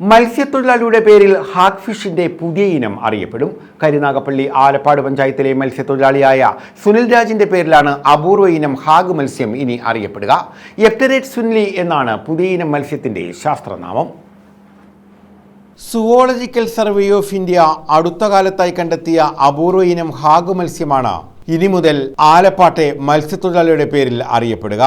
മത്സ്യത്തൊഴിലാളിയുടെ പേരിൽ ഹാക്ക് ഫിഷിന്റെ പുതിയ ഇനം അറിയപ്പെടും. കരുനാഗപ്പള്ളി ആലപ്പാട് പഞ്ചായത്തിലെ മത്സ്യത്തൊഴിലാളിയായ സുനിൽ രാജിന്റെ പേരിലാണ് അപൂർവ ഇനം ഹാഗ് മത്സ്യം ഇനി അറിയപ്പെടുക. എപ്റ്ററേറ്റ് സുനിലി എന്നാണ് പുതിയ ഇനം മത്സ്യത്തിന്റെ ശാസ്ത്രനാമം. സുവോളജിക്കൽ സർവേ ഓഫ് ഇന്ത്യ അടുത്ത കാലത്തായി കണ്ടെത്തിയ അപൂർവ ഇനം ഹാഗ് മത്സ്യമാണ് ഇനി മുതൽ ആലപ്പാട്ടെ മത്സ്യത്തൊഴിലാളിയുടെ പേരിൽ അറിയപ്പെടുക.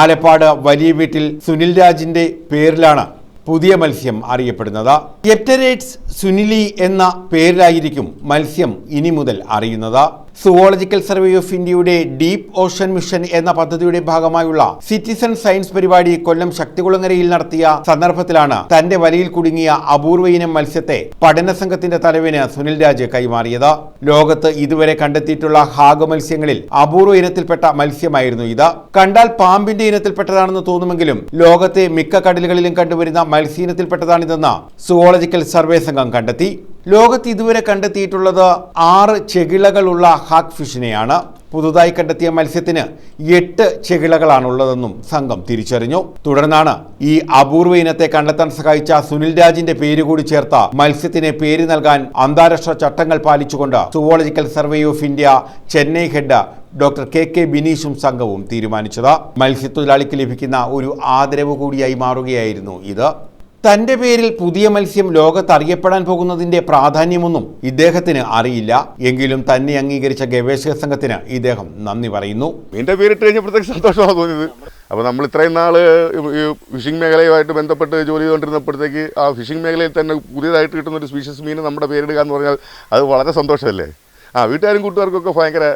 ആലപ്പാട് വലിയ വീട്ടിൽ സുനിൽ രാജിന്റെ പേരിലാണ് പുതിയ മത്സ്യം അറിയപ്പെടുന്നത്. എപ്റ്ററേറ്റ്സ് സുനിലി എന്ന പേരിലായിരിക്കും മത്സ്യം ഇനി മുതൽ അറിയുന്നത്. സുവോളജിക്കൽ സർവേ ഓഫ് ഇന്ത്യയുടെ ഡീപ് ഓഷൻ മിഷൻ എന്ന പദ്ധതിയുടെ ഭാഗമായുള്ള സിറ്റിസൺ സയൻസ് പരിപാടി കൊല്ലം ശക്തികുളങ്ങരയിൽ നടത്തിയ സന്ദർഭത്തിലാണ് തന്റെ വലയിൽ കുടുങ്ങിയ അപൂർവ ഇനം മത്സ്യത്തെ പഠന സംഘത്തിന്റെ തലവിന് സുനിൽ രാജ് കൈമാറിയത്. ലോകത്ത് ഇതുവരെ കണ്ടെത്തിയിട്ടുള്ള ഹാഗ് മത്സ്യങ്ങളിൽ അപൂർവ ഇനത്തിൽപ്പെട്ട മത്സ്യമായിരുന്നു ഇത്. കണ്ടാൽ പാമ്പിന്റെ ഇനത്തിൽപ്പെട്ടതാണെന്ന് തോന്നുമെങ്കിലും ലോകത്തെ മിക്ക കടലുകളിലും കണ്ടുവരുന്ന മത്സ്യ ഇനത്തിൽപ്പെട്ടതാണിതെന്ന് സുവോളജിക്കൽ സർവേ സംഘം കണ്ടെത്തി. ലോകത്ത് ഇതുവരെ കണ്ടെത്തിയിട്ടുള്ളത് ആറ് ചെകിളകളുള്ള ഹാക്ക് ഫിഷിനെയാണ്. പുതുതായി കണ്ടെത്തിയ മത്സ്യത്തിന് എട്ട് ചെകിളകളാണുള്ളതെന്നും സംഘം തിരിച്ചറിഞ്ഞു. തുടർന്നാണ് ഈ അപൂർവ ഇനത്തെ കണ്ടെത്താൻ സഹായിച്ച സുനിൽ രാജിന്റെ പേര് കൂടി ചേർത്ത മത്സ്യത്തിന് പേര് നൽകാൻ അന്താരാഷ്ട്ര ചട്ടങ്ങൾ പാലിച്ചുകൊണ്ട് zoological survey of India Chennai head doctor K K ബിനീഷും സംഘവും തീരുമാനിച്ചത്. മത്സ്യത്തൊഴിലാളിക്ക് ലഭിക്കുന്ന ഒരു ആദരവ് കൂടിയായി മാറുകയായിരുന്നു ഇത്. തന്റെ പേരിൽ പുതിയ മത്സ്യം ലോകത്ത് അറിയപ്പെടാൻ പോകുന്നതിന്റെ പ്രാധാന്യമൊന്നും ഇദ്ദേഹത്തിന് അറിയില്ല. എങ്കിലും തന്നെ അംഗീകരിച്ച ഗവേഷക സംഘത്തിന് ഇദ്ദേഹം നന്ദി പറയുന്നു. എന്റെ പേരിട്ട് കഴിഞ്ഞപ്പോഴത്തേക്ക് സന്തോഷമാണ് തോന്നിയത്. അപ്പോൾ നമ്മൾ ഇത്രയും നാൾ ഈ ഫിഷിംഗ് മേഖലയുമായിട്ട് ബന്ധപ്പെട്ട് ജോലി ചെയ്തുകൊണ്ടിരുന്നപ്പോഴത്തേക്ക് ആ ഫിഷിംഗ് മേഖലയിൽ തന്നെ പുതിയതായിട്ട് കിട്ടുന്ന ഒരു സ്പീഷ്യസ് മീൻ നമ്മുടെ പേരിടുക എന്ന് പറഞ്ഞാൽ അത് വളരെ സന്തോഷമല്ലേ? ആ വീട്ടുകാരും കൂട്ടുകാർക്കൊക്കെ ഭയങ്കര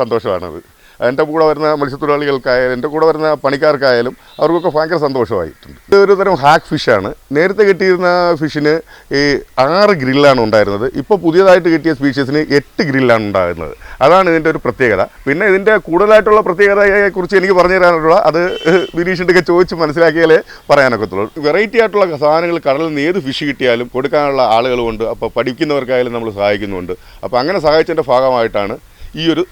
സന്തോഷമാണത്. എന്റെ കൂടെ വരുന്ന മത്സ്യത്തൊഴിലാളികൾക്കായാലും എന്റെ കൂടെ വരുന്ന പണിക്കാർക്കായാലും അവർക്കൊക്കെ ഭയങ്കര സന്തോഷമായിട്ടുണ്ട്. ഇത് ഒരു തരം ഹാക്ക് ഫിഷാണ് നേരത്തെ കിട്ടിയിരുന്ന ഫിഷിന് ഈ ആറ് ഗ്രില്ലാണ് ഉണ്ടായിരുന്നത്. ഇപ്പോൾ പുതിയതായിട്ട് കിട്ടിയ സ്പീഷ്യസിന് എട്ട് ഗ്രില്ലാണ് ഉണ്ടാകുന്നത്. അതാണ് ഇതിന്റെ ഒരു പ്രത്യേകത. പിന്നെ ഇതിന്റെ കൂടുതലായിട്ടുള്ള പ്രത്യേകതയെക്കുറിച്ച് എനിക്ക് പറഞ്ഞു തരാനുള്ള അത് ബിനീഷിന്റെയൊക്കെ ചോദിച്ച് മനസ്സിലാക്കിയാലേ പറയാനൊക്കത്തുള്ളൂ. വെറൈറ്റി ആയിട്ടുള്ള സാധനങ്ങൾ കടലിൽ നിന്ന് ഏത് ഫിഷ് കിട്ടിയാലും കൊടുക്കാനുള്ള ആളുകളുമുണ്ട്. അപ്പോൾ പഠിക്കുന്നവർക്കായാലും നമ്മൾ സഹായിക്കുന്നുണ്ട് അപ്പോൾ അങ്ങനെ സഹായിച്ചതിന്റെ ഭാഗമായിട്ടാണ് ഈ ഒരു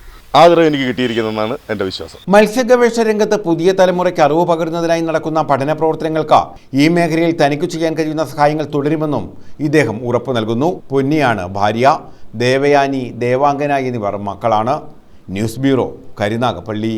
ആദരവ് എനിക്ക് കിട്ടിയിരിക്കുന്നതെന്നാണ് എന്റെ വിശ്വാസം. മത്സ്യഗവേഷണ രംഗത്ത് പുതിയ തലമുറയ്ക്ക് അറിവ് പകരുന്നതിനായി നടക്കുന്ന പഠന പ്രവർത്തനങ്ങൾക്ക് ഈ മേഖലയിൽ തനിക്ക് ചെയ്യാൻ കഴിയുന്ന സഹായങ്ങൾ തുടരുമെന്നും ഇദ്ദേഹം ഉറപ്പു നൽകുന്നു. പൊന്നിയാണ് ഭാര്യ ദേവയാനി ദേവാംഗന എന്നിവർ മക്കളാണ്. News bureau Karunagappally.